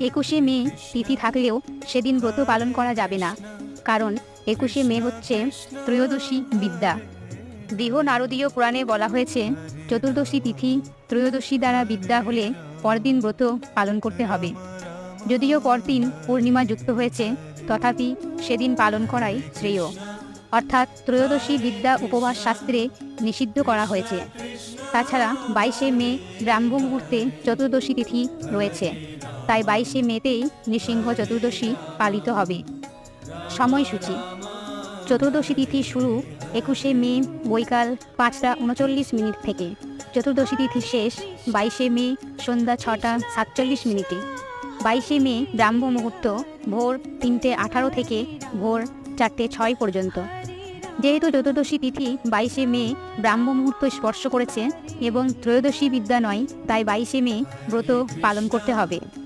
একুশে মে তিথি থাকলেও সেদিন ব্রত পালন করা যাবে না, কারণ একুশে মে হচ্ছে ত্রয়োদশী বিদ্যা। দেহ নারদীয় পুরাণে বলা হয়েছে, চতুর্দশী তিথি ত্রয়োদশী দ্বারা বিদ্যা হলে পরদিন ব্রত পালন করতে হবে। যদিও পরদিন পূর্ণিমা যুক্ত হয়েছে, তথাপি সেদিন পালন করাই শ্রেয়। অর্থাৎ ত্রয়োদশী বিদ্যা উপবাস শাস্ত্রে নিষিদ্ধ করা হয়েছে। তাছাড়া বাইশে মে ব্রাহ্ম মুহূর্তে চতুর্দশী তিথি রয়েছে। তাই বাইশে মেতেই নৃসিংহ চতুর্দশী পালিত হবে। সময়সূচি। চতুর্দশী তিথি শুরু একুশে মে বৈকাল পাঁচটা উনচল্লিশ মিনিট থেকে। চতুর্দশী তিথি শেষ বাইশে মে সন্ধ্যা ছটা সাতচল্লিশ মিনিটে। বাইশে মে ব্রাহ্ম মুহূর্ত ভোর তিনটে আঠারো থেকে ভোর চারটে ছয় পর্যন্ত। যেহেতু চতুর্দশী তিথি বাইশে মে ব্রাহ্ম মুহূর্ত স্পর্শ করেছে এবং ত্রয়োদশী বিদ্যা নয়, তাই বাইশে মে ব্রত পালন করতে হবে।